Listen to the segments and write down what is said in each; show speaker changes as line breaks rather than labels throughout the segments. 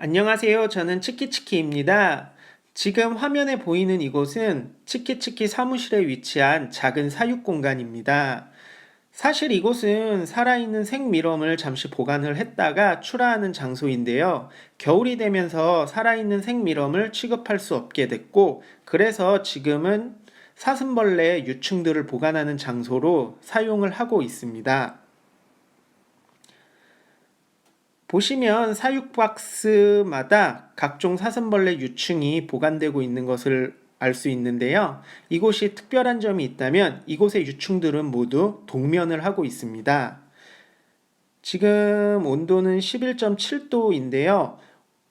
안녕하세요. 저는 치키치키입니다. 지금 화면에 보이는 이곳은 치키치키 사무실에 위치한 작은 사육 공간입니다. 사실 이곳은 살아있는 생미럼을 잠시 보관을 했다가 출하하는 장소인데요. 겨울이 되면서 살아있는 생미럼을 취급할 수 없게 됐고, 그래서 지금은 사슴벌레 유충들을 보관하는 장소로 사용을 하고 있습니다. 보시면 사육 박스마다 각종 사슴벌레 유충이 보관되고 있는 것을 알 수 있는데요. 이곳이 특별한 점이 있다면 이곳의 유충들은 모두 동면을 하고 있습니다. 지금 온도는 11.7도인데요.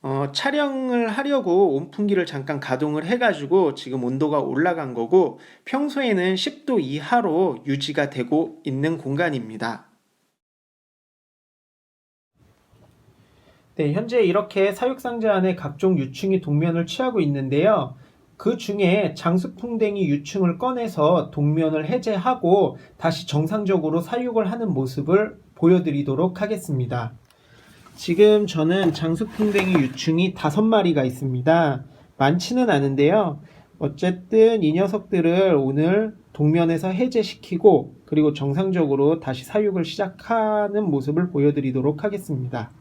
어, 촬영을 하려고 온풍기를 잠깐 가동을 해가지고 지금 온도가 올라간 거고 평소에는 10도 이하로 유지가 되고 있는 공간입니다. 네, 현재 이렇게 사육상자 안에 각종 유충이 동면을 취하고 있는데요. 그 중에 장수풍뎅이 유충을 꺼내서 동면을 해제하고 다시 정상적으로 사육을 하는 모습을 보여드리도록 하겠습니다. 지금 저는 장수풍뎅이 유충이 다섯 마리가 있습니다. 많지는 않은데요. 어쨌든 이 녀석들을 오늘 동면에서 해제시키고 그리고 정상적으로 다시 사육을 시작하는 모습을 보여드리도록 하겠습니다.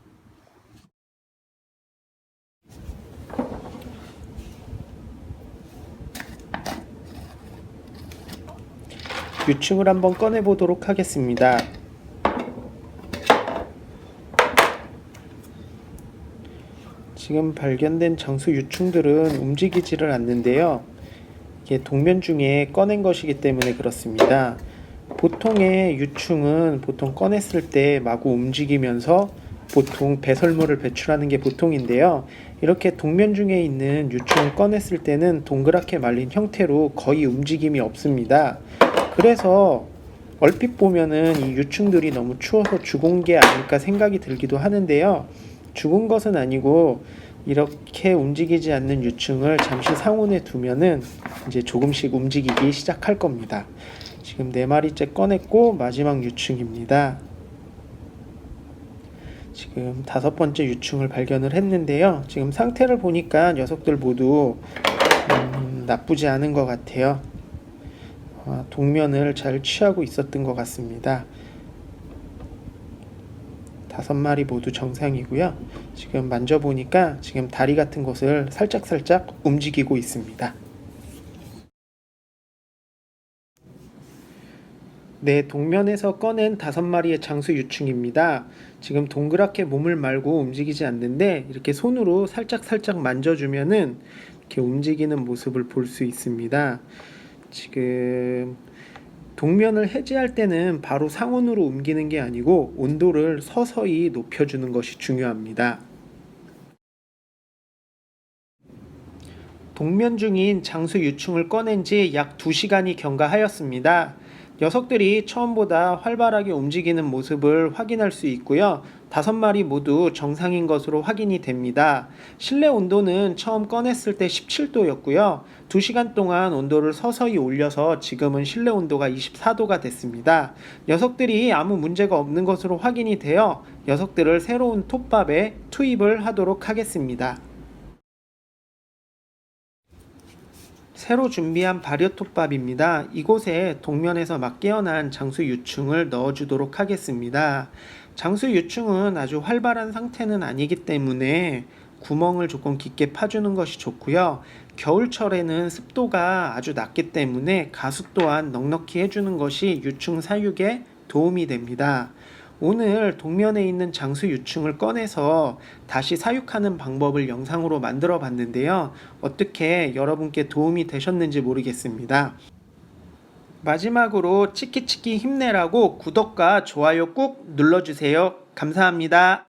유충을 한번 꺼내 보도록 하겠습니다. 지금 발견된 장수 유충들은 움직이지를 않는데요. 이게 동면 중에 꺼낸 것이기 때문에 그렇습니다. 보통의 유충은 보통 꺼냈을 때 마구 움직이면서 보통 배설물을 배출하는 게 보통인데요. 이렇게 동면 중에 있는 유충을 꺼냈을 때는 동그랗게 말린 형태로 거의 움직임이 없습니다. 그래서 얼핏 보면은 이 유충들이 너무 추워서 죽은 게 아닐까 생각이 들기도 하는데요. 죽은 것은 아니고 이렇게 움직이지 않는 유충을 잠시 상온에 두면은 이제 조금씩 움직이기 시작할 겁니다. 지금 네 마리째 꺼냈고 마지막 유충입니다. 지금 다섯 번째 유충을 발견을 했는데요. 지금 상태를 보니까 녀석들 모두 음, 나쁘지 않은 것 같아요. 아, 동면을 잘 취하고 있었던 것 같습니다. 다섯 마리 모두 정상이고요. 지금 만져보니까 지금 다리 같은 곳을 살짝살짝 움직이고 있습니다. 네, 동면에서 꺼낸 다섯 마리의 장수 유충입니다. 지금 동그랗게 몸을 말고 움직이지 않는데 이렇게 손으로 살짝살짝 만져주면은 이렇게 움직이는 모습을 볼 수 있습니다. 지금 동면을 해제할 때는 바로 상온으로 옮기는 게 아니고 온도를 서서히 높여주는 것이 중요합니다. 동면 중인 장수 유충을 꺼낸 지 약 2시간이 경과하였습니다. 녀석들이 처음보다 활발하게 움직이는 모습을 확인할 수 있고요. 다섯 마리 모두 정상인 것으로 확인이 됩니다. 실내 온도는 처음 꺼냈을 때 17도였고요. 2시간 동안 온도를 서서히 올려서 지금은 실내 온도가 24도가 됐습니다. 녀석들이 아무 문제가 없는 것으로 확인이 되어 녀석들을 새로운 톱밥에 투입을 하도록 하겠습니다. 새로 준비한 발효톱밥입니다. 이곳에 동면에서 막 깨어난 장수 유충을 넣어주도록 하겠습니다. 장수 유충은 아주 활발한 상태는 아니기 때문에 구멍을 조금 깊게 파주는 것이 좋고요. 겨울철에는 습도가 아주 낮기 때문에 가수 또한 넉넉히 해주는 것이 유충 사육에 도움이 됩니다. 오늘 동면에 있는 장수 유충을 꺼내서 다시 사육하는 방법을 영상으로 만들어 봤는데요. 어떻게 여러분께 도움이 되셨는지 모르겠습니다. 마지막으로 치키치키 힘내라고 구독과 좋아요 꾹 눌러주세요. 감사합니다.